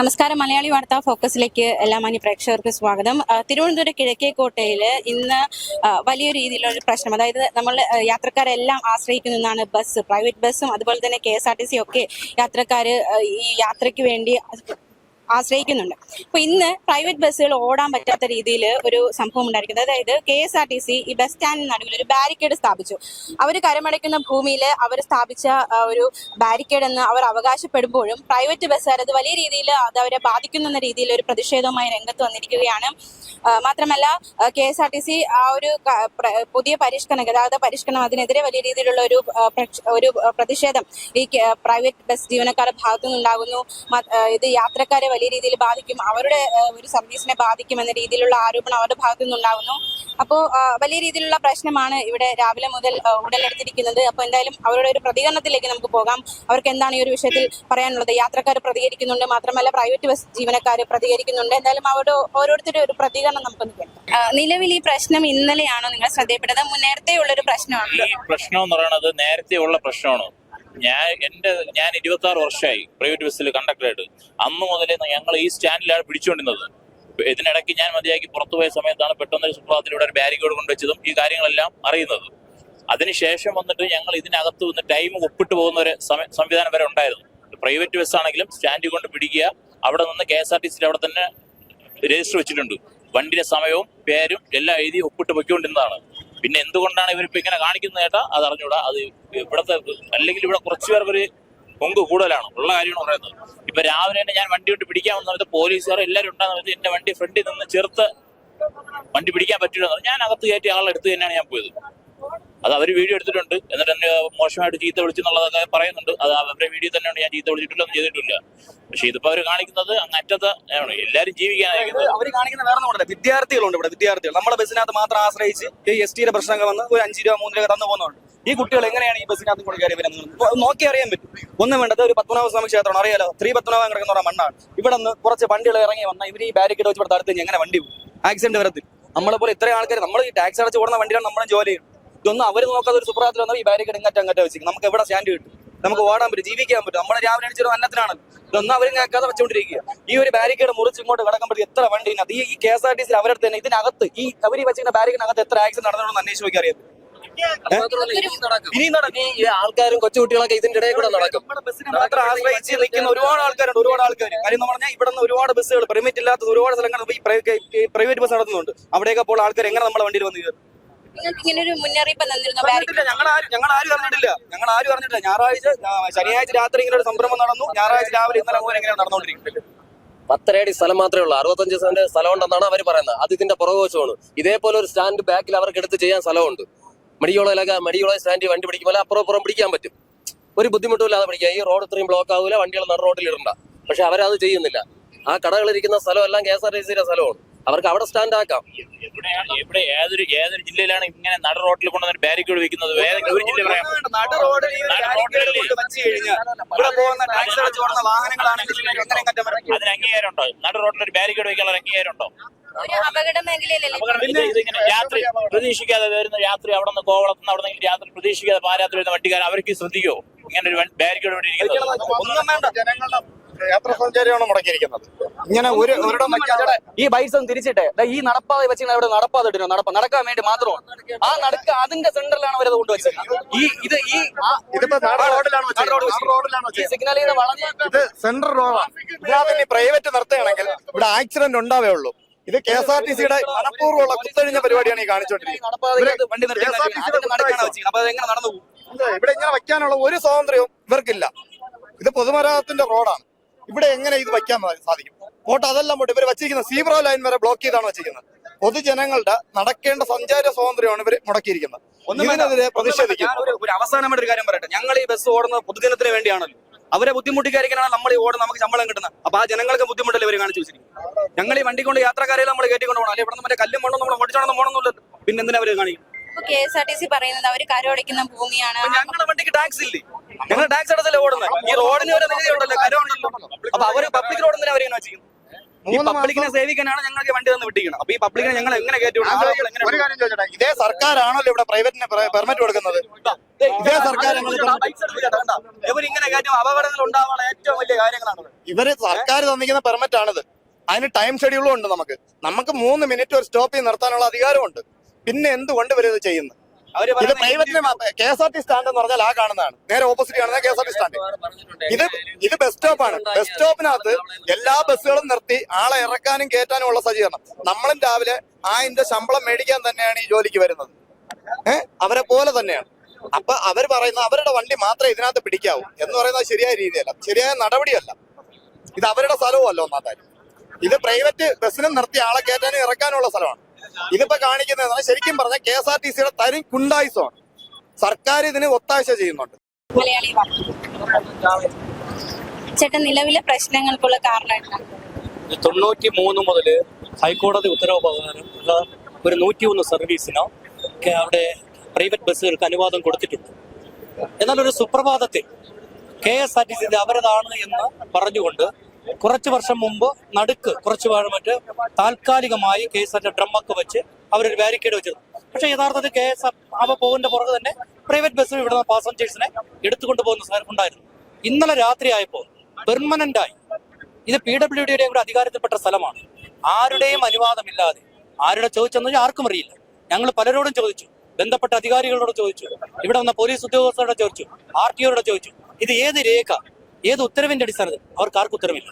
നമസ്കാരം. മലയാളി വാർത്താ ഫോക്കസിലേക്ക് എല്ലാ മാന്യ പ്രേക്ഷകർക്ക് സ്വാഗതം. തിരുവനന്തപുരം കിഴക്കേക്കോട്ടയിൽ ഇന്ന് വലിയ രീതിയിലുള്ള പ്രശ്നം. അതായത് നമ്മൾ യാത്രക്കാരെല്ലാം ആശ്രയിക്കുന്ന ഒന്നാണ് ബസ്. പ്രൈവറ്റ് ബസ്സും അതുപോലെ തന്നെ K S R T C ഒക്കെ യാത്രക്കാർ ഈ യാത്രയ്ക്ക് വേണ്ടി ആശ്രയിക്കുന്നുണ്ട്. അപ്പൊ ഇന്ന് പ്രൈവറ്റ് ബസ്സുകൾ ഓടാൻ പറ്റാത്ത രീതിയിൽ ഒരു സംഭവം ഉണ്ടായിരിക്കുന്നത്. അതായത് K S R T C ഈ ബസ് സ്റ്റാൻഡിന് നടുവിൽ ഒരു ബാരിക്കേഡ് സ്ഥാപിച്ചു. അവർ കരമടയ്ക്കുന്ന ഭൂമിയിൽ അവർ സ്ഥാപിച്ച ഒരു ബാരിക്കേഡ് എന്ന് അവർ അവകാശപ്പെടുമ്പോഴും പ്രൈവറ്റ് ബസ്സുകാർ അത് വലിയ രീതിയിൽ അത് അവരെ ബാധിക്കുന്ന രീതിയിൽ ഒരു പ്രതിഷേധവുമായി രംഗത്ത് വന്നിരിക്കുകയാണ്. മാത്രമല്ല K S R T C ആ ഒരു പുതിയ പരിഷ്കരണം ഗതാഗത പരിഷ്കരണം അതിനെതിരെ വലിയ രീതിയിലുള്ള ഒരു ഒരു പ്രതിഷേധം ഈ പ്രൈവറ്റ് ബസ് ജീവനക്കാരുടെ ഭാഗത്തു നിന്നുണ്ടാകുന്നു ഇത് യാത്രക്കാരെ വലിയ രീതിയിൽ ബാധിക്കും. അവരുടെ ഒരു സർവീസിനെ ബാധിക്കും എന്ന രീതിയിലുള്ള ആരോപണം അവരുടെ ഭാഗത്തു നിന്നുണ്ടാകുന്നു അപ്പോൾ വലിയ രീതിയിലുള്ള പ്രശ്നമാണ് ഇവിടെ രാവിലെ മുതൽ ഉടലെടുത്തിരിക്കുന്നത്. അപ്പോൾ എന്തായാലും അവരുടെ ഒരു പ്രതികരണത്തിലേക്ക് നമുക്ക് പോകാം. അവർക്ക് എന്താണ് ഈ ഒരു വിഷയത്തിൽ പറയാനുള്ളത്? യാത്രക്കാർ പ്രതികരിക്കുന്നുണ്ട്. മാത്രമല്ല പ്രൈവറ്റ് ബസ് ജീവനക്കാർ പ്രതികരിക്കുന്നുണ്ട്. എന്തായാലും അവരുടെ ഓരോരുത്തരുടെ ഒരു പ്രതികരണം നമുക്കൊന്ന് കേൾക്കാം. നിലവിൽ ഈ പ്രശ്നം ഇന്നലെയാണോ നിങ്ങൾ ശ്രദ്ധയപ്പെട്ടത്? നേരത്തെ ഉള്ള ഉള്ളൊരു പ്രശ്നമാണ്? ഈ പ്രശ്നം എന്ന് പറയുന്നത് നേരത്തെ ഉള്ള പ്രശ്നമാണ്? ഞാൻ എന്റെ ഞാൻ ഇരുപത്തി ആറ് വർഷമായി പ്രൈവറ്റ് ബസ്സിൽ കണ്ടക്ടറായിട്ട് അന്ന് മുതലേ ഞങ്ങൾ ഈ സ്റ്റാൻഡിലാണ് പിടിച്ചുകൊണ്ടിരുന്നത്. ഇതിനിടയ്ക്ക് ഞാൻ മതിയാക്കി പുറത്തുപോയ സമയത്താണ് പെട്ടെന്ന് ഒരു സുപ്രഭാതത്തിലൂടെ ഒരു ബാരിക്കേഡ് കൊണ്ടുവച്ചതും ഈ കാര്യങ്ങളെല്ലാം അറിയുന്നത്. അതിനുശേഷം വന്നിട്ട് ഞങ്ങൾ ഇതിനകത്ത് വന്ന് ടൈം ഒപ്പിട്ട് പോകുന്ന ഒരു സംവിധാനം വരെ ഉണ്ടായിരുന്നു. പ്രൈവറ്റ് ബസ് ആണെങ്കിലും സ്റ്റാൻഡിൽ കൊണ്ട് പിടിക്കുക അവിടെ നിന്ന് കെ എസ് ആർ ടി സിയിൽ അവിടെ തന്നെ രജിസ്റ്റർ വെച്ചിട്ടുണ്ട്. വണ്ടിയുടെ സമയവും പേരും എല്ലാം എഴുതി ഒപ്പിട്ട് പൊയ്ക്കൊണ്ടിരുന്നതാണ് പിന്നെ എന്തുകൊണ്ടാണ് ഇവരിപ്പോ ഇങ്ങനെ കാണിക്കുന്നത് കേട്ടാ അത് അറിഞ്ഞൂടാ. അത് ഇവിടത്തെ അല്ലെങ്കിൽ ഇവിടെ കുറച്ചു പേർക്കൊരു പൊങ്ക് കൂടുതലാണ്. ഉള്ള കാര്യമാണ് പറയുന്നത്. ഇപ്പൊ രാവിലെ തന്നെ ഞാൻ വണ്ടി കൊണ്ട് പിടിക്കാൻ വന്ന സമയത്ത് പോലീസുകാർ എല്ലാവരും ഉണ്ടാകുന്ന സമയത്ത് എന്റെ വണ്ടി ഫ്രണ്ടിൽ നിന്ന് ചെറുത്ത് വണ്ടി പിടിക്കാൻ പറ്റില്ല. ഞാൻ അകത്ത് കയറ്റി ആളെ എടുത്ത് തന്നെയാണ് ഞാൻ പോയത്. അത് അവർ വീഡിയോ എടുത്തിട്ടുണ്ട്. എന്നിട്ട് എന്നെ മോശമായിട്ട് ചീത്ത വിളിച്ചെന്നുള്ളതൊക്കെ പറയുന്നുണ്ട്. അത് അവരുടെ വീഡിയോ തന്നെയാണ് ഞാൻ ചീത്ത വിളിച്ചിട്ടില്ല ഒന്നും ചെയ്തിട്ടില്ല. പക്ഷെ ഇതിപ്പോ അവർ കാണിക്കുന്നത് അങ്ങ് അറ്റത്ത് ആണ്. എല്ലാരും ജീവിക്കാനായിരിക്കുന്നത് അവർ കാണിക്കുന്ന വേറെ നമ്മുടെ വിദ്യാർത്ഥികളുണ്ട് ഇവിടെ വിദ്യാർത്ഥികൾ. നമ്മുടെ ബസ്സിനകത്ത് മാത്രം ആശ്രയിച്ച് ഈ എസ് ടിയുടെ പ്രശ്നങ്ങൾ വന്ന് ഒരു അഞ്ച് രൂപ മൂന്ന് രൂപ തന്നു പോകുന്നുണ്ട് ഈ കുട്ടികൾ എങ്ങനെയാണ് ഈ ബസ്സിനകത്ത് കൂടി കയറി വരുന്നത്? നോക്കി അറിയാൻ പറ്റും. ഒന്നും വേണ്ടത് ഒരു പത്മനാഭ സ്വാമി ക്ഷേത്രമാണ്. അറിയാലോ? ത്രീ പത്മനാഭം കിടക്കുന്ന ഒരു മണ്ണാണ്. ഇവിടെ നിന്ന് കുറച്ച് വണ്ടികൾ ഇറങ്ങി വന്നാൽ ഇവർ ഈ ബാരിക്കേഡ് വെച്ച് ഇവിടെ തടുത്ത് എങ്ങനെ വണ്ടി ആക്സിഡന്റ് വരത്തിൽ നമ്മളെ പോലെ ഇത്രയും ആൾക്കാർ നമ്മൾ ഈ ടാക്സ് അടച്ച് ഓടുന്ന വണ്ടിയാണ് നമ്മളും ജോലി ചെയ്യുന്നത്. ഇതൊന്നും അവർ നോക്കാതെ ഒരു സുപ്രഭാതത്തിൽ വന്നാൽ ഈ ബാരിക്കേഡ് ഇങ്ങോട്ട് അങ്ങോട്ട് വെച്ചിരിക്കും. നമുക്ക് എവിടെ സ്റ്റാൻഡ് കിട്ടും? നമുക്ക് ഓടാൻ പറ്റും ജീവിക്കാൻ പറ്റും. നമ്മളെ രാവിലെ അടിച്ചൊരു അന്നത്തിനാണല്ലോ ഇതൊന്നും അവരും കേൾക്കാതെ വെച്ചുകൊണ്ടിരിക്കുക. ഈ ഒരു ബാരിക്കേഡ് മുറിച്ച് ഇങ്ങോട്ട് കിടക്കുമ്പോഴത്തേക്ക് എത്ര വണ്ടി അത് ഈ ഈ K S R T C അവരുടെ തന്നെ ഇതിനകത്ത് ഈ അവർ വെച്ചിരുന്ന ബാരിക്കേഡിനകത്ത് എത്ര ആക്സിഡന്റ് നടന്നിട്ടുണ്ടെന്ന് അന്വേഷിച്ച് നോക്കി അറിയാം. ഇനി നടക്കും. ഈ ആൾക്കാരും കൊച്ചുകുട്ടികളൊക്കെ ഇതിന്റെ ഇടയിൽ കൂടെ നടക്കും. മാത്രം ആശ്രയിച്ച് നിൽക്കുന്ന ഒരുപാട് ആൾക്കാരുണ്ട് ഒരുപാട് ആൾക്കാർ കാര്യം എന്ന് പറഞ്ഞാൽ ഇവിടെ നിന്ന് ഒരുപാട് ബസ്സുകൾ പെർമിറ്റ് ഇല്ലാത്ത ഒരുപാട് സ്ഥലങ്ങൾ ഈ പ്രൈവറ്റ് ബസ് നടത്തുന്നുണ്ട്. അവിടെയൊക്കെ അപ്പോൾ ആൾക്കാർ എങ്ങനെ നമ്മുടെ വണ്ടിയിൽ വന്ന് കയറും? നിങ്ങൾക്ക് ഇങ്ങനെ ഒരു മുന്നറിയിപ്പ് തന്നിരുന്നു പറഞ്ഞിട്ടില്ല ഞങ്ങൾ ആരും ഞങ്ങൾ ആരും അറിഞ്ഞിട്ടില്ല ഞങ്ങൾ ആരും അറിഞ്ഞിട്ടില്ല ഞായറാഴ്ച ശനിയാഴ്ച രാത്രി ഇങ്ങനെ ഒരു സംരംഭം നടന്നു. ഞായറാഴ്ച രാവിലെ ഇന്നലെ അങ്ങനെ എങ്ങനെയാണ് നടന്നുകൊണ്ടിരിക്കുന്നത് പത്തരയടി സ്ഥലം മാത്രമേ ഉള്ളൂ. അറുപത്തഞ്ച് സെന്റ് സ്ഥലമുണ്ടെന്നാണ് അവർ പറയുന്നത്. അത് ഇതിന്റെ പുറകുവശമാണ്. ഇതേപോലെ ഒരു സ്റ്റാൻഡ് ബാക്കിൽ അവർക്ക് എടുത്ത് ചെയ്യാൻ സ്ഥലമുണ്ട്. മെഡിയോളയിലൊക്കെ മെഡിയോള സ്റ്റാൻഡ് വണ്ടി പിടിക്കുമ്പോൾ അപ്പുറം അപ്പുറം പിടിക്കാൻ പറ്റും. ഒരു ബുദ്ധിമുട്ടുമില്ലാതെ പിടിക്കാം. ഈ റോഡ് ഇത്രയും ബ്ലോക്ക് ആവില്ല വണ്ടികൾ നട റോഡിൽ ഇടണ്ട. പക്ഷെ അവരത് ചെയ്യുന്നില്ല. ആ കടകളിരിക്കുന്ന സ്ഥലം എല്ലാം കെ എസ് ആർ ടി സിയുടെ സ്ഥലമാണ്. അവർക്ക് അവിടെ സ്റ്റാൻഡ് ആക്കാം. എവിടെയാണ് എവിടെ ഏതൊരു ഏതൊരു ജില്ലയിലാണ് ഇങ്ങനെ നട റോഡിൽ കൊണ്ടുവന്ന് ബാരിക്കേഡ് വെക്കുന്നത്? ഒരു ജില്ല പറയാം റോഡിൽ അതിന് അംഗീകാരം ഉണ്ടോ നട റോട്ടിൽ ഒരു ബാരിക്കേഡ് വെക്കാനുള്ള അംഗീകാരം ഉണ്ടോ രാത്രി പ്രതീക്ഷിക്കാതെ വരുന്ന രാത്രി അവിടെ നിന്ന് കോവളത്ത് നിന്ന് അവിടെ നിന്ന് രാത്രി പ്രതീക്ഷിക്കാതെ പാരാത്രി വരുന്ന വണ്ടിക്കാർ അവർക്ക് ശ്രദ്ധിക്കോ ഇങ്ങനെ ഒരു ബാരിക്കേഡ് വേണ്ടി ഇരിക്കുന്നത്? ഒന്നും വേണ്ട. ജനങ്ങളുടെ യാത്രാ സഞ്ചാരിയാണ് മുടക്കിയിരിക്കുന്നത്. ഇങ്ങനെ ഒരു ഒരിടം വെക്കാതെ ഈ ഒന്ന് തിരിച്ചിട്ടെ. ഈ നടപ്പാതെ വെച്ച് ഇവിടെ നടപ്പാതെ ഇട്ടിരുന്നു. നടപ്പ നടക്കാൻ വേണ്ടി മാത്രമാണ് ആ നടക്ക അതിന്റെ സെന്ററിലാണ് അവരത് കൊണ്ടുവച്ചത് ഈ ഇത് ഈ ചെയ്ത് വളഞ്ഞ് ഇത് സെൻട്രൽ റോഡാണ് ഇതിനകത്ത് പ്രൈവറ്റ് നിർത്തുകയാണെങ്കിൽ ഇവിടെ ആക്സിഡന്റ് ഉണ്ടാവേ ഉള്ളൂ. ഇത് കെ എസ് ആർ ടി സിയുടെ മനഃപൂർവമുള്ള കുത്തഴിഞ്ഞ പരിപാടിയാണ് ഈ കാണിച്ചോണ്ടിരിക്കുന്നത് ഇവിടെ ഇങ്ങനെ വെക്കാനുള്ള ഒരു സ്വാതന്ത്ര്യവും ഇവർക്കില്ല. ഇത് പൊതുമരാമത്തിന്റെ റോഡാണ് ഇവിടെ എങ്ങനെ ഇത് വയ്ക്കാൻ സാധിക്കും? പോട്ടെ അതെല്ലാം പോട്ടെ ഇവർ വെച്ചിരിക്കുന്ന സീബ്രോ ലൈൻ വരെ ബ്ലോക്ക് ചെയ്താണ് വെച്ചിരിക്കുന്നത്. പൊതുജനങ്ങളുടെ നടക്കേണ്ട സഞ്ചാര സ്വാതന്ത്ര്യമാണ് ഇവർ മുടക്കിയിരിക്കുന്നത്. ഇതിനെതിരെ പ്രതിഷേധിക്കും. ഞാൻ ഒരു അവസാനമായിട്ട് ഒരു കാര്യം പറയട്ടെ. ഞങ്ങൾ ഈ ബസ് ഓടുന്നത് പൊതുജനത്തിന് വേണ്ടിയാണല്ലോ. അവരെ ബുദ്ധിമുട്ടിക്കാരിക്കാനാണ് നമ്മൾ ഈ ഓടുന്നത്. നമുക്ക് ശമ്പളം കിട്ടുന്നത്. അപ്പൊ ആ ജനങ്ങൾക്ക് ബുദ്ധിമുട്ടല്ലേ ഇവർ കാണിച്ചു വെച്ചിരിക്കുന്നത്? ഞങ്ങൾ ഈ വണ്ടി കൊണ്ട് യാത്രക്കാരെല്ലാം നമ്മൾ കയറ്റിക്കൊണ്ട് പോകണം. അല്ലെ ഇവിടെ മറ്റേ കല്ലും മണ്ണും നമ്മൾ ഓടിച്ചോണം പോകണമെന്നില്ല പിന്നെ എന്തിനാ അവർ കാണിക്കും K S R T C പറയുന്നത് അവർ കരമടയ്ക്കുന്ന ഭൂമിയാണ്. ഞങ്ങളുടെ വണ്ടിക്ക് ടാക്സ് ഇല്ലേ? ഞങ്ങൾ ടാക്സ് അടച്ചല്ലേ ഓടുന്നത് ഈ റോഡിന് ഒരു നികുതി ഉണ്ടല്ലോ കരം ഉണ്ടല്ലോ. അപ്പൊ അവർ പബ്ലിക് റോഡ് എന്തിനാ അവരിങ്ങനെ വെച്ചിരിക്കുന്നത് ഈ പബ്ലിക്കിനെ സേവിക്കാനാണ് ഞങ്ങൾക്ക് വണ്ടി തന്ന് വിട്ടിക്കണം അപ്പൊ ഈ പബ്ലിക്കിനെ ഞങ്ങൾ എങ്ങനെ കയറ്റി ഒരു കാര്യം ചോദിച്ചോട്ടെ ഇതേ സർക്കാരാണല്ലോ ഇവിടെ പ്രൈവറ്റിന് പെർമിറ്റ് കൊടുക്കുന്നത്. ഇതേ സർക്കാർ ഇവരിങ്ങനെ കയറ്റും അപകടങ്ങൾ ഉണ്ടാവാനുള്ള ഏറ്റവും വലിയ കാര്യങ്ങളാണ്. ഇവർ സർക്കാർ തന്നിരിക്കുന്ന പെർമിറ്റ് ആണിത്. അതിന് ടൈം ഷെഡ്യൂളും ഉണ്ട് നമുക്ക്. നമുക്ക് മൂന്ന് മിനിറ്റ് ഒരു സ്റ്റോപ്പിൽ നിർത്താനുള്ള അധികാരമുണ്ട്. പിന്നെ എന്തുകൊണ്ട് ഇവരത് ചെയ്യുന്നത്? ഇത് പ്രൈവറ്റിന് K S R T stand എന്ന് പറഞ്ഞാൽ ആ കാണുന്നതാണ്. നേരെ ഓപ്പോസിറ്റ് കാണുന്ന K S R T stand. ഇത് ഇത് ബസ് സ്റ്റോപ്പാണ് ബസ് സ്റ്റോപ്പിനകത്ത് എല്ലാ ബസ്സുകളും നിർത്തി ആളെ ഇറക്കാനും കയറ്റാനും ഉള്ള സജ്ജീകരണം. നമ്മളും രാവിലെ ആയിന്റെ ശമ്പളം മേടിക്കാൻ തന്നെയാണ് ഈ ജോലിക്ക് വരുന്നത്. ഏഹ് അവരെ പോലെ തന്നെയാണ്. അപ്പൊ അവർ പറയുന്ന അവരുടെ വണ്ടി മാത്രമേ ഇതിനകത്ത് പിടിക്കാവൂ എന്ന് പറയുന്നത് ശരിയായ രീതിയല്ല. ശരിയായ നടപടിയല്ല. ഇത് അവരുടെ സ്ഥലവും അല്ല ഒന്നാം ഇത് പ്രൈവറ്റ് ബസ്സിനും നിർത്തി ആളെ കയറ്റാനും ഇറക്കാനുള്ള സ്ഥലമാണ്. ഇതിപ്പോ കാണിക്കുന്നത് ശരിക്കും പറഞ്ഞാൽ കെ എസ് ആർ ടി സിയുടെ തരും കുണ്ടായിസമാണ്. സർക്കാർ ഇതിന് ഒത്താശ ചെയ്യുന്നുണ്ട്. മലയാളി ചേട്ടൻ നിലവിലെ പ്രശ്നങ്ങൾക്കുള്ള കാരണം തൊണ്ണൂറ്റി മൂന്ന് മുതൽ ഹൈക്കോടതി ഉത്തരവ് പ്രകാരം ഉള്ള ഒരു നൂറ്റി ഒന്ന് സർവീസിനോ അവിടെ പ്രൈവറ്റ് ബസ്സുകൾക്ക് അനുവാദം കൊടുത്തിട്ടുണ്ട്. എന്നാൽ ഒരു സുപ്രഭാതത്തിൽ K S R T C അവരതാണ് എന്ന് പറഞ്ഞുകൊണ്ട് കുറച്ച് വർഷം മുമ്പ് നടുക്ക് കുറച്ച് മറ്റ് താൽക്കാലികമായി കെ എസ് ആറിന്റെ ഡ്രമ്മൊക്കെ വെച്ച് അവരൊരു ബാരിക്കേഡ് വെച്ചിരുന്നു. പക്ഷെ യഥാർത്ഥത്തിൽ കെ എസ് അവ പോകുന്ന പുറകെ തന്നെ പ്രൈവറ്റ് ബസ് ഇവിടുന്ന് പാസഞ്ചേഴ്സിനെ എടുത്തുകൊണ്ട് പോകുന്ന ഉണ്ടായിരുന്നു. ഇന്നലെ രാത്രി ആയപ്പോൾ പെർമനന്റ് ആയി. ഇത് പി ഡബ്ല്യു ഡിയുടെ കൂടെ അധികാരത്തിൽപ്പെട്ട സ്ഥലമാണ്. ആരുടെയും അനുവാദമില്ലാതെ ആരുടെ ചോദിച്ചെന്ന് വെച്ചാൽ ആർക്കും അറിയില്ല. ഞങ്ങൾ പലരോടും ചോദിച്ചു. ബന്ധപ്പെട്ട അധികാരികളോട് ചോദിച്ചു. ഇവിടെ വന്ന പോലീസ് ഉദ്യോഗസ്ഥരോട് ചോദിച്ചു. ആർ ടി ചോദിച്ചു. ഇത് ഏത് രേഖ? ഏത് ഉത്തരവിന്റെ അടിസ്ഥാനത്തിൽ? അവർക്ക് ആർക്കും ഉത്തരവില്ല.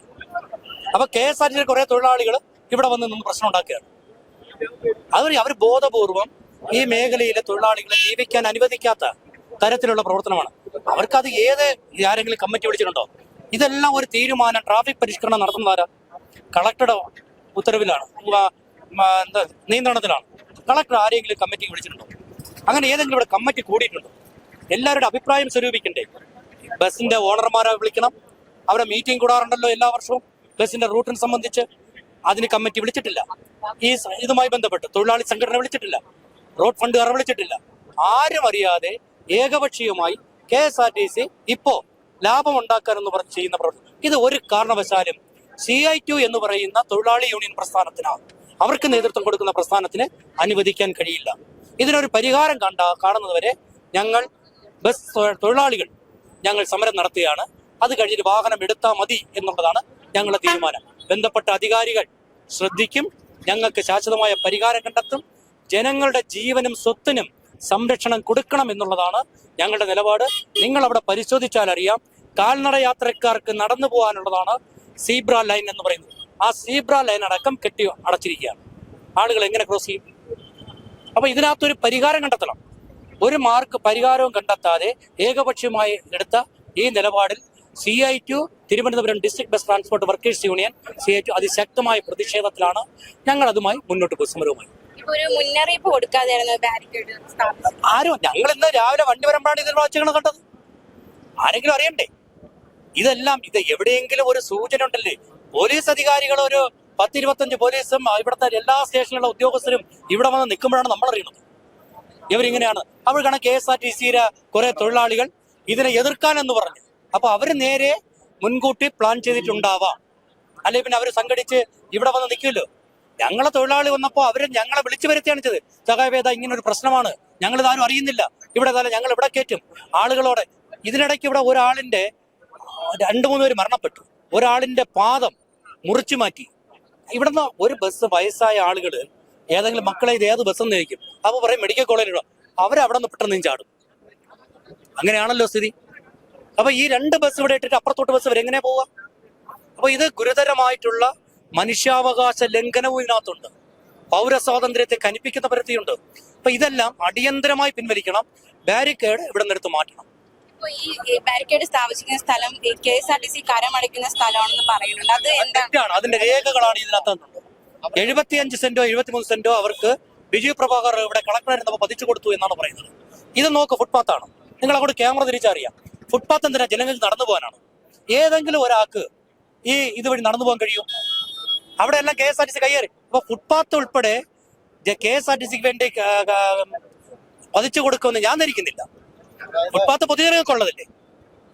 അപ്പൊ കെ എസ് ആർ ടി കുറെ തൊഴിലാളികൾ ഇവിടെ വന്ന് നിന്ന് പ്രശ്നം ഉണ്ടാക്കുകയാണ്. അവർ അവർ ബോധപൂർവം ഈ മേഖലയിലെ തൊഴിലാളികളെ ജീവിക്കാൻ അനുവദിക്കാത്ത തരത്തിലുള്ള പ്രവർത്തനമാണ്. അവർക്കത് ഏത് ആരെങ്കിലും കമ്മിറ്റി വിളിച്ചിട്ടുണ്ടോ? ഇതെല്ലാം ഒരു തീരുമാനം ട്രാഫിക് പരിഷ്കരണം നടത്തുന്നതാരാ? കളക്ടറുടെ ഉത്തരവിലാണ്. നിയന്ത്രണത്തിലാണ്. കളക്ടർ ആരെങ്കിലും കമ്മിറ്റി വിളിച്ചിട്ടുണ്ടോ? അങ്ങനെ ഏതെങ്കിലും ഇവിടെ കമ്മിറ്റി കൂടിയിട്ടുണ്ടോ? എല്ലാവരുടെ അഭിപ്രായം സ്വരൂപിക്കണ്ടേ? ബസിന്റെ ഓണർമാരെ വിളിക്കണം. അവരെ മീറ്റിംഗ് കൂടാറുണ്ടല്ലോ എല്ലാ വർഷവും. ബസിന്റെ റൂട്ടിനെ സംബന്ധിച്ച് അതിന് കമ്മിറ്റി വിളിച്ചിട്ടില്ല. ഈ ഇതുമായി ബന്ധപ്പെട്ട് തൊഴിലാളി സംഘടന വിളിച്ചിട്ടില്ല. റോഡ് ഫണ്ടുകാരെ വിളിച്ചിട്ടില്ല. ആരും അറിയാതെ ഏകപക്ഷീയമായി K S R T C ഇപ്പോ ലാഭം ഉണ്ടാക്കാൻ എന്ന് പറഞ്ഞ് ചെയ്യുന്ന പ്രവർത്തനം. ഇത് ഒരു കാരണവശാലും സി ഐ ടു എന്ന് പറയുന്ന തൊഴിലാളി യൂണിയൻ പ്രസ്ഥാനത്തിനാണ്. അവർക്ക് നേതൃത്വം കൊടുക്കുന്ന പ്രസ്ഥാനത്തിന് അനുവദിക്കാൻ കഴിയില്ല. ഇതിനൊരു പരിഹാരം കണ്ട കാണുന്നതുവരെ ഞങ്ങൾ ബസ് തൊഴിലാളികൾ ഞങ്ങൾ സമരം നടത്തുകയാണ്. അത് കഴിഞ്ഞിട്ട് വാഹനം എടുത്താൽ മതി എന്നുള്ളതാണ് ഞങ്ങളുടെ തീരുമാനം. ബന്ധപ്പെട്ട അധികാരികൾ ശ്രദ്ധിക്കും ഞങ്ങൾക്ക് ശാശ്വതമായ പരിഹാരം കണ്ടെത്തും ജനങ്ങളുടെ ജീവനും സ്വത്തിനും സംരക്ഷണം കൊടുക്കണം എന്നുള്ളതാണ് ഞങ്ങളുടെ നിലപാട്. നിങ്ങൾ അവിടെ പരിശോധിച്ചാൽ അറിയാം കാൽനട യാത്രക്കാർക്ക് നടന്നു പോകാനുള്ളതാണ് സീബ്ര ലൈൻ എന്ന് പറയുന്നത്. ആ സീബ്ര ലൈൻ അടക്കം കെട്ടി അടച്ചിരിക്കുകയാണ്. ആളുകൾ എങ്ങനെ ക്രോസ് ചെയ്യും? അപ്പൊ ഇതിനകത്തൊരു പരിഹാരം കണ്ടെത്തണം. ഒരു മാർക്ക് പരിഹാരവും കണ്ടെത്താതെ ഏകപക്ഷീയമായി എടുത്ത ഈ നിലപാടിൽ CITU Thiruvananthapuram district bus transport workers union CITU അതിശക്തമായ പ്രതിഷേധത്തിലാണ് ഞങ്ങൾ അതുമായി മുന്നോട്ട് പോയി സമരവുമായി. മുന്നറിയിപ്പ് കൊടുക്കാതെയായിരുന്നു ആരും ഞങ്ങൾ ഇന്ന് രാവിലെ വണ്ടി വരുമ്പോഴാണ് ഇതിൽ വാച്ചുകൾ കണ്ടത്. ആരെങ്കിലും അറിയണ്ടേ? ഇതെല്ലാം ഇത് എവിടെയെങ്കിലും ഒരു സൂചന ഉണ്ടല്ലേ? പോലീസ് അധികാരികൾ ഒരു പത്തിരുപത്തഞ്ച് പോലീസും ഇവിടുത്തെ എല്ലാ സ്റ്റേഷനിലുള്ള ഉദ്യോഗസ്ഥരും ഇവിടെ വന്ന് നിൽക്കുമ്പോഴാണ് നമ്മൾ അറിയുന്നത് ഇവരിങ്ങനെയാണ്. അവർക്കാണ് കെ എസ് ആർ ടി സിയിലെ കുറെ തൊഴിലാളികൾ ഇതിനെ എതിർക്കാൻ എന്ന് പറഞ്ഞു. അപ്പൊ അവർ നേരെ മുൻകൂട്ടി പ്ലാൻ ചെയ്തിട്ടുണ്ടാവാം. അല്ലെ പിന്നെ അവർ സംഘടിച്ച് ഇവിടെ വന്ന് നിൽക്കുമല്ലോ. ഞങ്ങളെ തൊഴിലാളി വന്നപ്പോൾ അവർ ഞങ്ങളെ വിളിച്ചു വരുത്തിയാണ് ചെയ്ത് സഹായവേദ ഇങ്ങനെ ഒരു പ്രശ്നമാണ്. ഞങ്ങൾ ഇതാരും അറിയുന്നില്ല. ഇവിടെ തന്നെ ഞങ്ങൾ ഇവിടെ കയറ്റും. ആളുകളോടെ ഇതിനിടയ്ക്ക് ഇവിടെ ഒരാളിന്റെ രണ്ടു മൂന്ന് പേര് മരണപ്പെട്ടു. ഒരാളിന്റെ പാദം മുറിച്ചു മാറ്റി. ഇവിടുന്ന് ഒരു ബസ് വയസ്സായ ആളുകൾ ഏതെങ്കിലും മക്കളെ ഇത് ഏത് ബസ് നയിക്കും അപ്പോൾ അപ്പൊ പറയും മെഡിക്കൽ കോളേജിലോ അവരവിടെ നിന്ന് പെട്ടെന്ന് ചാടും. അങ്ങനെയാണല്ലോ സ്ഥിതി. അപ്പൊ ഈ രണ്ട് ബസ് ഇവിടെ ഇട്ടിട്ട് അപ്പുറത്തോട്ട് ബസ് വരെ എങ്ങനെ പോവുക അപ്പൊ ഇത് ഗുരുതരമായിട്ടുള്ള മനുഷ്യാവകാശ ലംഘനവും ഇതിനകത്തുണ്ട്. പൗരസ്വാതന്ത്ര്യത്തെ കനിപ്പിക്കുന്ന പരിധിയുണ്ട് അപ്പൊ ഇതെല്ലാം അടിയന്തരമായി പിൻവലിക്കണം. ബാരിക്കേഡ് ഇവിടെ നിന്നെടുത്ത് മാറ്റണം. ഈ ബാരിക്കേഡ് സ്ഥാപിച്ചിരിക്കുന്ന സ്ഥലം K S R T C കരമടയ്ക്കുന്ന സ്ഥലമാണെന്ന് പറയുന്നുണ്ട്. അത് എന്താണ്? അതിന്റെ രേഖകളാണ് ഇതിനകത്തുണ്ട് എഴുപത്തിയഞ്ച് സെന്റോ എഴുപത്തിമൂന്ന് സെന്റോ അവർക്ക് ബിജു പ്രഭാകർ ഇവിടെ കളക്ടറായിരുന്നപ്പോൾ പതിച്ചു കൊടുത്തു എന്നാണ് പറയുന്നത്. ഇത് നോക്ക് ഫുട്പാത്താണ്. നിങ്ങൾ അങ്ങോട്ട് ക്യാമറ തിരിച്ചറിയാം. ഫുട്പാത്ത് എന്തിനാ? ജനങ്ങൾക്ക് നടന്നു പോകാനാണ്. ഏതെങ്കിലും ഒരാൾക്ക് ഈ ഇതുവഴി നടന്നു പോകാൻ കഴിയും? അവിടെ എല്ലാം K S R T C കയ്യേറി. അപ്പൊ ഫുട്പാത്ത് ഉൾപ്പെടെ കെ എസ് ആർ ടി സിക്ക് വേണ്ടി പതിച്ചു കൊടുക്കുമെന്ന് ഞാൻ ധരിക്കുന്നില്ല. ഫുട്പാത്ത് പൊതുജനങ്ങൾക്കുള്ളതല്ലേ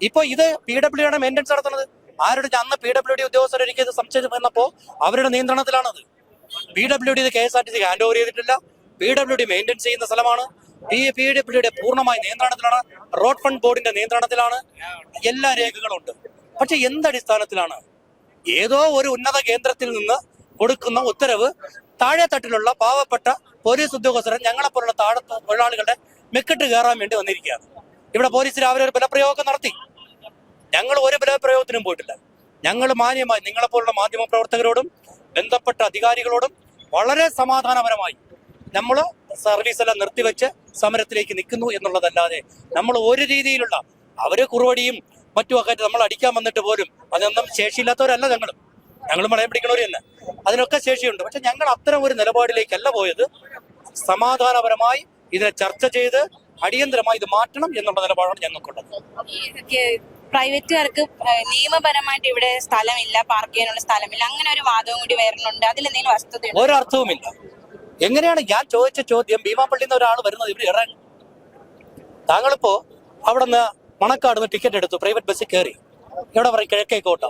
ഇപ്പൊ ഇത് പി ഡബ്ല്യു ആണ് മെയിന്റെനൻസ് നടത്തുന്നത്. ആരുടെ അന്ന് പി ഡബ്ല്യു ഡി ഉദ്യോഗസ്ഥർ സംശയം വന്നപ്പോ അവരുടെ നിയന്ത്രണത്തിലാണത്. പി ഡബ്ല്യു ഡി ഇത് K S R T C hand over ചെയ്തിട്ടില്ല. പി ഡബ്ല്യു ഡി മെയിന്റെയിൻ ചെയ്യുന്ന സ്ഥലമാണ്. പി പി ഡബ്ല്യു ഡിയുടെ പൂർണമായ നിയന്ത്രണത്തിലാണ്. റോഡ് ഫണ്ട് ബോർഡിന്റെ നിയന്ത്രണത്തിലാണ്. എല്ലാ രേഖകളും ഉണ്ട് പക്ഷെ എന്തടിസ്ഥാനത്തിലാണ്? ഏതോ ഒരു ഉന്നത കേന്ദ്രത്തിൽ നിന്ന് കൊടുക്കുന്ന ഉത്തരവ് താഴെ തട്ടിലുള്ള പാവപ്പെട്ട പോലീസ് ഉദ്യോഗസ്ഥരെ ഞങ്ങളെപ്പോലുള്ള താഴെ തൊഴിലാളികളുടെ മെക്കിട്ട് കയറാൻ വേണ്ടി വന്നിരിക്കുകയാണ്. ഇവിടെ പോലീസ് രാവിലെ ഒരു ബലപ്രയോഗം നടത്തി. ഞങ്ങൾ ഒരു ബലപ്രയോഗത്തിനും പോയിട്ടില്ല. ഞങ്ങൾ മാന്യമായി നിങ്ങളെപ്പോലുള്ള മാധ്യമ പ്രവർത്തകരോടും ബന്ധപ്പെട്ട അധികാരികളോടും വളരെ സമാധാനപരമായി നമ്മൾ സർവീസ് എല്ലാം നിർത്തിവെച്ച് സമരത്തിലേക്ക് നിൽക്കുന്നു എന്നുള്ളതല്ലാതെ നമ്മൾ ഒരു രീതിയിലുള്ള അവരെ കുറുവടിയും മറ്റുമൊക്കെ നമ്മൾ അടിക്കാൻ വന്നിട്ട് പോലും അതൊന്നും ശേഷിയില്ലാത്തവരല്ല ഞങ്ങളും. ഞങ്ങൾ മലയം പിടിക്കണവർ തന്നെ. അതിനൊക്കെ ശേഷിയുണ്ട്. പക്ഷെ ഞങ്ങൾ അത്തരം ഒരു നിലപാടിലേക്കല്ല പോയത്. സമാധാനപരമായി ഇതിനെ ചർച്ച ചെയ്ത് അടിയന്തരമായി ഇത് മാറ്റണം എന്നുള്ള നിലപാടാണ് ഞങ്ങൾക്കുള്ളത്. പ്രൈവറ്റുകാർക്ക് നിയമപരമായിട്ട് ഇവിടെ സ്ഥലമില്ല പാർക്ക് ചെയ്യാനുള്ള സ്ഥലമില്ല അങ്ങനെ ഒരു വാദവും കൂടി വരുന്നുണ്ട്. അതിൽ എന്തെങ്കിലും വസ്തുതയുണ്ട്? ഒരർത്ഥവുമില്ല. എങ്ങനെയാണ് ഞാൻ ചോദിച്ച ചോദ്യം ഭീമാപ്പള്ളിയിൽ നിന്ന് ഒരാൾ വരുന്നത് ഇവിടെ ഇറങ്ങി. താങ്കളിപ്പോ അവിടെ നിന്ന് മണക്കാട് നിന്ന് ടിക്കറ്റ് എടുത്തു പ്രൈവറ്റ് ബസ്സിൽ കയറി. എവിടെ പറയും? കിഴക്കേക്കോട്ട.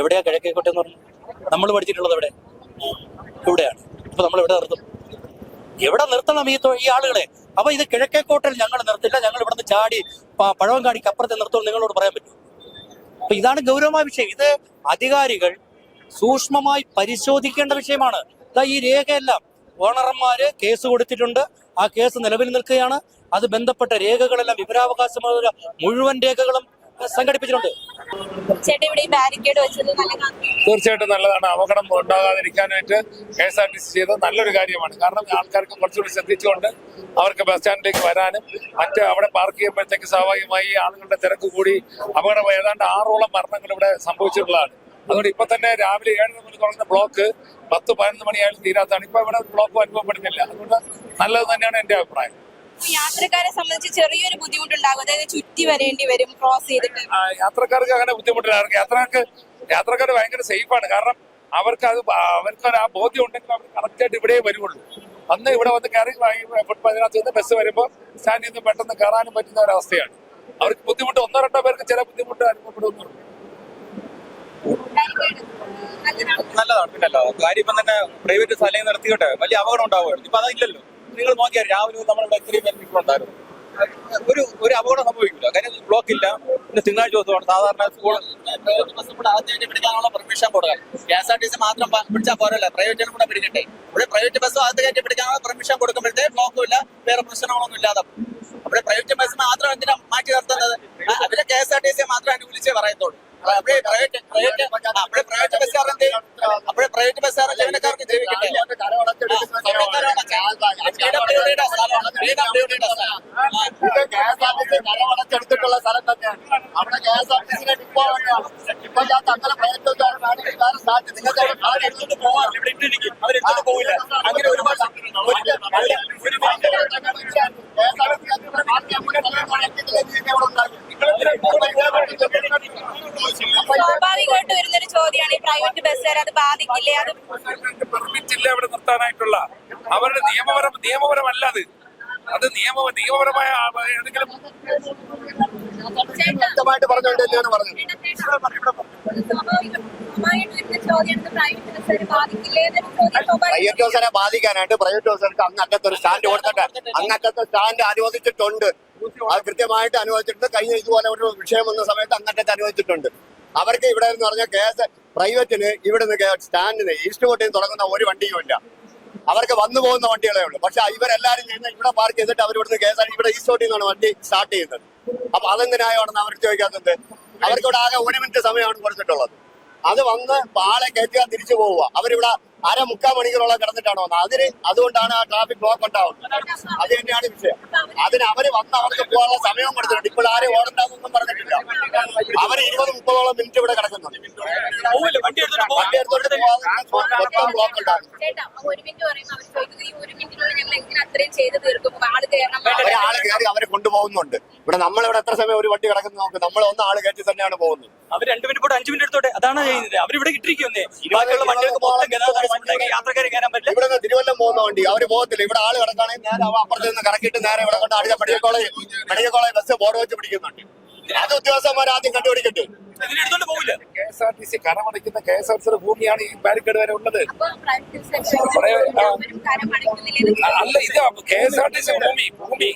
എവിടെയാ കിഴക്കേക്കോട്ട എന്ന് പറഞ്ഞു? നമ്മൾ പഠിച്ചിട്ടുള്ളത് എവിടെ? ഇവിടെയാണ്. ഇപ്പൊ നമ്മൾ ഇവിടെ നിർത്തും. എവിടെ നിർത്തണം ഈ ഈ ആളുകളെ? അപ്പൊ ഇത് കിഴക്കേക്കോട്ടയിൽ ഞങ്ങൾ നിർത്തില്ല. ഞങ്ങൾ ഇവിടുന്ന് ചാടി പഴവങ്കാടിക്ക് അപ്പുറത്തെ നിർത്തുമെന്ന് നിങ്ങളോട് പറയാൻ പറ്റും അപ്പൊ ഇതാണ് ഗൗരവമായ വിഷയം. ഇത് അധികാരികൾ സൂക്ഷ്മമായി പരിശോധിക്കേണ്ട വിഷയമാണ്. ഈ രേഖയെല്ലാം ഓണർമാര് കേസ് കൊടുത്തിട്ടുണ്ട്. ആ കേസ് നിലവിൽ നിൽക്കുകയാണ്. അത് ബന്ധപ്പെട്ട രേഖകളെല്ലാം വിവരാവകാശ മുഴുവൻ രേഖകളും സംഘടിപ്പിച്ചിട്ടുണ്ട്. ചേട്ടാ ഇവിടെ ബാരിക്കേഡ് വെച്ചത് നല്ല കാര്യം തീർച്ചയായിട്ടും നല്ലതാണ്. അപകടം ഉണ്ടാകാതിരിക്കാനായിട്ട് K S R T C ചെയ്തത് നല്ലൊരു കാര്യമാണ്. കാരണം ആൾക്കാർക്ക് കുറച്ചുകൂടി ശ്രദ്ധിച്ചുകൊണ്ട് അവർക്ക് ബസ് സ്റ്റാൻഡിലേക്ക് വരാനും മറ്റ് അവിടെ പാർക്ക് ചെയ്യുമ്പോഴത്തേക്ക് സ്വാഭാവികമായി ആളുകളുടെ തിരക്ക് കൂടി അപകടം ഏതാണ്ട് ആറോളം മരണങ്ങൾ ഇവിടെ സംഭവിച്ചിട്ടുള്ളതാണ്. അതുകൊണ്ട് ഇപ്പൊ തന്നെ രാവിലെ ഏഴര മുതൽ തുടങ്ങുന്ന ബ്ലോക്ക് പത്ത് പതിനൊന്ന് മണിയായാലും തീരാത്താണ് ഇപ്പൊ ഇവിടെ ബ്ലോക്ക് അനുഭവപ്പെടുന്നില്ല. അതുകൊണ്ട് നല്ലത് തന്നെയാണ് എന്റെ അഭിപ്രായം. യാത്രക്കാരെ സംബന്ധിച്ച് ചെറിയൊരു ബുദ്ധിമുട്ടുണ്ടാകും. അതായത് ചുറ്റി വരേണ്ടി വരും ക്രോസ് ചെയ്തിട്ട്. ആ, യാത്രക്കാർക്ക് അങ്ങനെ ബുദ്ധിമുട്ടില്ല. യാത്രക്കാർക്ക് യാത്രക്കാർ ഭയങ്കര സേഫാണ് കാരണം അവർക്ക് അത് ബ- അവർക്ക് ഒരു ആ ബോധ്യം ഉണ്ടെങ്കിൽ അവർ കറക്റ്റായിട്ട് ഇവിടെ വരുവുള്ളൂ. അന്ന് ഇവിടെ വന്ന് കയറി അതിനകത്ത് നിന്ന് ബസ് വരുമ്പോൾ സ്റ്റാൻഡിൽ നിന്ന് പെട്ടെന്ന് കയറാനും പറ്റുന്ന ഒരവസ്ഥയാണ്. അവസ്ഥയാണ് അവർക്ക് ബുദ്ധിമുട്ട് ഒന്നോ രണ്ടോ പേർക്ക് ചില ബുദ്ധിമുട്ട് അനുഭവപ്പെടുന്നുണ്ട്. ബാരിക്കേഡ് നല്ലതാണ് നല്ലതാണ്. പിന്നല്ലോ കാര്യം ഇപ്പം തന്നെ പ്രൈവറ്റ് സ്ഥലം നിർത്തിയിട്ട് വലിയ അപകടം ഉണ്ടാവുമായിരുന്നു ഇപ്പൊ അതില്ലല്ലോ. നിങ്ങൾ നോക്കിയാൽ രാവിലെ നമ്മളിവിടെ ഇത്രയും പേര് നിൽക്കുന്നുണ്ടായിരുന്നു. ഒരു ഒരു അപകടം സംഭവിക്കില്ല. കാര്യം ബ്ലോക്ക് ഇല്ല. പിന്നെ തിങ്കളാഴ്ച ദിവസമാണ്. സാധാരണ സ്കൂൾ പിടിക്കാനുള്ള പ്രൈവറ്റ് ബസ് പെർമിഷൻ ബ്ലോക്കും ഇല്ല. വേറെ പ്രശ്നങ്ങളൊന്നും ഇല്ലാതെ. പ്രൈവറ്റ് ബസ് മാത്രം മാറ്റി മാത്രം പ്രൈവറ്റ് പ്രൈവറ്റ് പ്രൈവറ്റ് ബസ്സുകാർ എന്ത് പ്രൈവറ്റ് ബസ്സുകാർ ജീവനക്കാർക്ക് ജീവിക്കട്ടെ പിഡബ്ല്യുഡിയുടെ സ്ഥലമാണ് പിഡബ്ല്യുഡിയുടെ സ്ഥലം കരമടച്ചെടുത്തിട്ടുള്ള സ്ഥലം തന്നെയാണ് അവിടെ കെ എസ് ആർ ടി സിയുടെ ഡിപ്പോ തന്നെയാണ് ഇപ്പൊ ഞാൻ തങ്ങളെ പ്രയത്നക്കാരനാണ് ഇതാണ് സാധ്യത നിങ്ങൾക്ക് അവിടെ കാർ എടുത്തിട്ട് പോവാൻ ഇവിടെ ഇട്ടിരിക്കും അവരെടുത്തിട്ട് പോവില്ല അങ്ങനെ ഒരുപാട് സ്വാഭാവികമായിട്ട് വരുന്നൊരു ചോദ്യമാണ്. ഈ പ്രൈവറ്റ് ബസ്സുകാർ അത് ബാധിക്കില്ലേ? അത് പെർമിറ്റ് ഇല്ല ഇവിടെ നിർത്താനായിട്ടുള്ള? അവരുടെ നിയമപരം നിയമപരമല്ല അത്. അത് നിയമ നിയമപരമായ ഏതെങ്കിലും വ്യക്തമായിട്ട് പറഞ്ഞുകൊണ്ട് തന്നെയാണ് പറഞ്ഞത്? പ്രൈവറ്റ് ബസ്സനെ ബാധിക്കാനായിട്ട് പ്രൈവറ്റ് ബസ്സുകാർക്ക് അങ്ങക്കത്തെ ഒരു സ്റ്റാൻഡ് കൊടുത്തിട്ട് അങ്ങക്കത്തെ സ്റ്റാൻഡ് അനുവദിച്ചിട്ടുണ്ട്. അത് കൃത്യമായിട്ട് അനുവദിച്ചിട്ടുണ്ട്. കഴിഞ്ഞ ഇതുപോലെ ഒരു വിഷയം വന്ന സമയത്ത് അങ്ങനത്തെ അനുവദിച്ചിട്ടുണ്ട്. അവർക്ക് ഇവിടെ എന്ന് പറഞ്ഞാൽ കേസ് പ്രൈവറ്റിന് ഇവിടെ നിന്ന് സ്റ്റാൻഡിന് ഈസ്റ്റ് കോട്ടയിൽ തുടങ്ങുന്ന ഒരു വണ്ടിയും ഇല്ല. അവർക്ക് വന്നു പോകുന്ന വണ്ടികളേ ഉള്ളൂ. പക്ഷെ ഇവരെല്ലാരും ചെയ്യുന്ന ഇവിടെ പാർക്ക് ചെയ്തിട്ട് അവർ ഇവിടുന്ന് കെ എസ് ആർ ഇവിടെ ഈസ്റ്റ് കോട്ടയിൽ നിന്നാണ് വണ്ടി സ്റ്റാർട്ട് ചെയ്യുന്നത്. അപ്പൊ അതെന്തിനായാണെന്ന് അവർക്ക് ചോദിക്കാത്തത്? അവർക്കിവിടെ ആകെ ഒരു മിനിറ്റ് സമയമാണ് കൊടുത്തിട്ടുള്ളത്. അത് വന്ന് ആളെ കയറ്റുക തിരിച്ചു പോവുക. അവരിവിടെ അര മുക്കാൽ മണിക്കൂറോളം കിടന്നിട്ടാണ് വന്നത്. അതിന് അതുകൊണ്ടാണ് ആ ട്രാഫിക് ബ്ലോക്ക് ഉണ്ടാവുന്നത്. അത് തന്നെയാണ് വിഷയം. അതിന് അവർ വന്ന് അവർക്ക് പോകാനുള്ള സമയം കൊടുത്തിട്ടുണ്ട്. ഇപ്പോൾ ആരും ഓടണ്ടെന്നൊന്നും പറഞ്ഞിട്ടില്ല. അവർ ഇരുപത് മുപ്പതോളം മിനിറ്റ് ഇവിടെ കിടക്കുന്നുണ്ട്. വണ്ടി എടുത്തോണ്ട് മൊത്തം ബ്ലോക്ക് ഉണ്ടാകും. ആൾ ഒരാൾ കയറി അവരെ കൊണ്ടുപോകുന്നുണ്ട്. ഇവിടെ നമ്മളിവിടെ എത്ര സമയം ഒരു വണ്ടി കിടക്കുന്നു നോക്ക്. നമ്മൾ ഒന്ന് ആൾ കയറ്റി തന്നെയാണ് പോകുന്നത്. അവർ രണ്ട് മിനിറ്റ് അഞ്ച് മിനിറ്റ് എടുത്തോട്ടെ. അതാണ് ചെയ്യുന്നത്. അവരിവിടെ ഇട്ടിരിക്കുന്നേ. ബാക്കിയുള്ള വണ്ടികൾക്ക് മൊത്തം ഗതാഗത യാത്രക്കാർ കയറാൻ പറ്റില്ല. ഇവിടെ നിന്ന് തിരുവല്ലം പോകുന്ന വണ്ടി. അവർ പോകത്തില്ല ഇവിടെ ആൾ കിടക്കുകയാണെങ്കിൽ നേരെ അവ അപ്പുറത്ത് നിന്ന് കറക്കിയിട്ട് നേരെ ഇവിടെ കൊണ്ട് അടിച്ച medical college medical college bus board വെച്ച് പിടിക്കുന്നുണ്ട്. അത് ഉദ്യോഗസ്ഥന്മാർ ആദ്യം കണ്ടുപിടിക്കട്ടെ. ഇതിനെടുത്തോണ്ട് പോകില്ല K S R T C കരമടയ്ക്കുന്ന K S R T ഭൂമിയാണ് ഈ ബാരിക്കേഡ് വരെ ഉള്ളത്. അല്ല ഇത് K S R T C ഭൂമി ഭൂമി.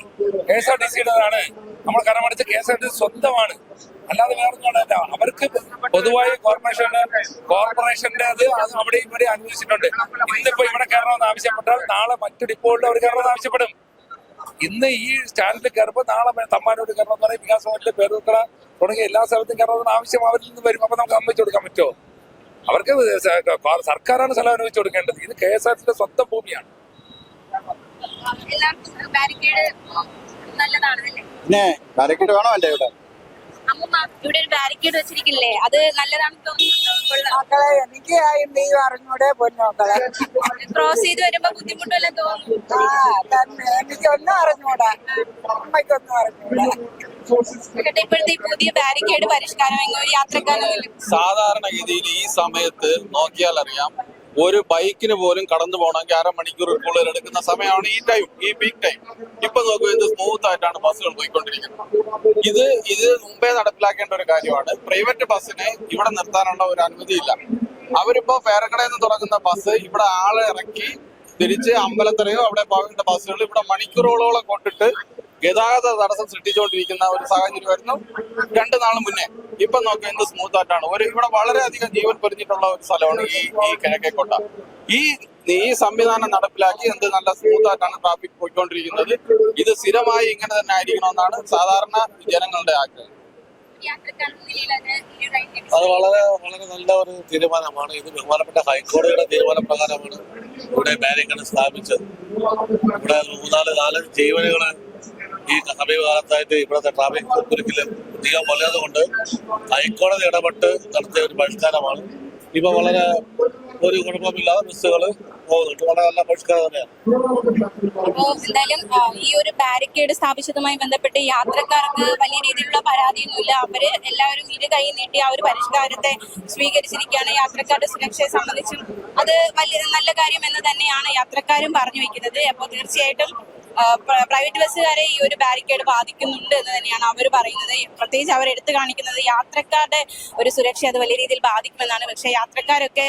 കെ എസ് ആർ ടി സിയുടേതാണ് നമ്മൾ കരമടച്ച K S R T C സ്വന്തമാണ്. അല്ലാതെ വേറൊന്നും ഒന്നുമല്ല അവർക്ക് പൊതുവായി കോർപ്പറേഷൻ കോർപ്പറേഷന്റെ അത് അത് അവിടെ ഇവിടെ അനുവദിച്ചിട്ടുണ്ട് ഇന്നിപ്പോ ഇവിടെ കയറണമെന്ന് ആവശ്യപ്പെട്ടാൽ നാളെ മറ്റു ഡിപ്പോകളിൽ അവർ കയറണമെന്ന് ആവശ്യപ്പെടും. ഇന്ന് ഈ സ്റ്റാൻഡിൽ കയറുമ്പോൾ നാളെ തമ്മാനോട് കയറണം എന്ന് പറയും. വികാസ് ഭവനിലെ പേരുത്തറ തുടങ്ങിയ എല്ലാ സ്ഥലത്തും കയറണമെന്ന് ആവശ്യം അവരിൽ നിന്ന് വരും. അപ്പൊ നമുക്ക് സമ്മതിച്ചു കൊടുക്കാൻ പറ്റുമോ? അവർക്ക് സർക്കാരാണ് സ്ഥലം അനുവദിച്ചു കൊടുക്കേണ്ടത്. ഇത് കെ എസ് ആർ ടിയുടെ സ്വന്തം ഭൂമിയാണ്. പിന്നെ ബാരിക്കേഡ് വേണോ എന്റെ ഇവിടെ അമ്മൂമ്മ ഇവിടെ ഒരു ബാരിക്കേഡ് വെച്ചിരിക്കില്ലേ? അത് നല്ലതാണെന്ന് തോന്നുന്നുണ്ടോ? മക്കളെ എനിക്ക് നീ അറിഞ്ഞൂടെ പൊന്നോക്കളെ. ക്രോസ് ചെയ്ത് വരുമ്പോ ബുദ്ധിമുട്ടല്ലേ തോന്നുന്നു? ആ തന്നെ. എനിക്കൊന്നും അറിഞ്ഞൂടാ. അമ്മയ്ക്കൊന്നും അറിഞ്ഞൂടാ. കേട്ടെ ഇപ്പോഴത്തെ പുതിയ ബാരിക്കേഡ് പരിഷ്കാരം യാത്രക്കാരൻ സാധാരണഗതിയിൽ ഈ സമയത്ത് നോക്കിയാൽ അറിയാം ഒരു ബൈക്കിന് പോലും കടന്നു പോകണമെങ്കിൽ കൂടുതൽ എടുക്കുന്ന സമയമാണ് ഈ ടൈം ഈ പീക്ക് ടൈം ഇപ്പൊ നോക്കുക ഇത് സ്മൂത്ത് ആയിട്ടാണ് ബസ്സുകൾ പോയിക്കൊണ്ടിരിക്കുന്നത്. ഇത് ഇത് മുമ്പേ നടപ്പിലാക്കേണ്ട ഒരു കാര്യമാണ്. പ്രൈവറ്റ് ബസ്സിന് ഇവിടെ നിർത്താനുള്ള ഒരു അനുമതിയില്ല അവരിപ്പോ പേരക്കടയിൽ നിന്ന് തുടങ്ങുന്ന ബസ് ഇവിടെ ആളെ ഇറക്കി തിരിച്ച് അമ്പലത്തറയോ അവിടെ പോകേണ്ട ബസ്സുകൾ ഇവിടെ മണിക്കൂറുകളോളം കൊണ്ടിട്ട് ഗതാഗത തടസ്സം സൃഷ്ടിച്ചുകൊണ്ടിരിക്കുന്ന ഒരു സാഹചര്യമായിരുന്നു. രണ്ടു നാൾ മുന്നേ. ഇപ്പൊ നോക്കുക എന്ത് സ്മൂത്ത് ആയിട്ടാണ്. ഒരു ഇവിടെ വളരെയധികം ജീവൻ പൊരിഞ്ഞിട്ടുള്ള ഒരു സ്ഥലമാണ് ഈ ഈ കിഴക്കേക്കോട്ട. ഈ ഈ സംവിധാനം നടപ്പിലാക്കി എന്ത് നല്ല സ്മൂത്ത് ആയിട്ടാണ് ട്രാഫിക് പോയിക്കൊണ്ടിരിക്കുന്നത്. ഇത് സ്ഥിരമായി ഇങ്ങനെ തന്നെ ആയിരിക്കണമെന്നാണ് സാധാരണ ജനങ്ങളുടെ ആഗ്രഹം. അത് വളരെ വളരെ നല്ല ഒരു തീരുമാനമാണ്. ഇത് ബഹുമാനപ്പെട്ട ഹൈക്കോടതിയുടെ തീരുമാനപ്രകാരമാണ് ഇവിടെ ബാരിക്കേഡ് സ്ഥാപിച്ചത്. ഇവിടെ മൂന്നാൽ നാല് ജീവനുകൾ ഈ സമീപകാലത്തായിട്ട് ഇവിടുത്തെ ട്രാഫിക് കുരുക്കിൽ അധികം വലിയത് കൊണ്ട് ഹൈക്കോടതി ഇടപെട്ട് നടത്തിയ ഒരു പരിഷ്കാരമാണ് ഇപ്പൊ വളരെ ഒരു കുഴപ്പമില്ലാതെ ബസ്സുകൾ പോകുന്നുണ്ട്. വളരെ നല്ല പരിഷ്കാരം തന്നെയാണ്. അപ്പോ എന്തായാലും ഈ ഒരു ബാരിക്കേഡ് സ്ഥാപിച്ചതുമായി ബന്ധപ്പെട്ട് യാത്രക്കാർക്ക് വലിയ രീതിയിലുള്ള പരാതിയൊന്നുമില്ല. അവർ എല്ലാവരും ഇരു കൈ നീട്ടി ആ ഒരു പരിഷ്കാരത്തെ സ്വീകരിച്ചിരിക്കുകയാണ്. യാത്രക്കാരുടെ സുരക്ഷയെ സംബന്ധിച്ചും അത് വലിയ നല്ല കാര്യം എന്ന് തന്നെയാണ് യാത്രക്കാരും പറഞ്ഞു വെക്കുന്നത്. അപ്പോൾ തീർച്ചയായിട്ടും പ്രൈവറ്റ് ബസ്സുകാരെ ഈ ഒരു ബാരിക്കേഡ് ബാധിക്കുന്നുണ്ട് എന്ന് തന്നെയാണ് അവർ പറയുന്നത്. പ്രത്യേകിച്ച് അവർ എടുത്തു കാണിക്കുന്നത് യാത്രക്കാരുടെ ഒരു സുരക്ഷ അത് വലിയ രീതിയിൽ ബാധിക്കുമെന്നാണ്. പക്ഷേ യാത്രക്കാരൊക്കെ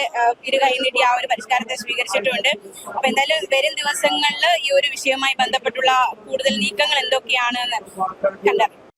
ഇരു കൈ നീട്ടി ആ ഒരു പരിഷ്കാരത്തെ സ്വീകരിച്ചിട്ടുണ്ട്. അപ്പൊ എന്തായാലും വരും ദിവസങ്ങളിൽ ഈ ഒരു വിഷയവുമായി ബന്ധപ്പെട്ടുള്ള കൂടുതൽ നീക്കങ്ങൾ എന്തൊക്കെയാണ് കണ്ടറിയാം.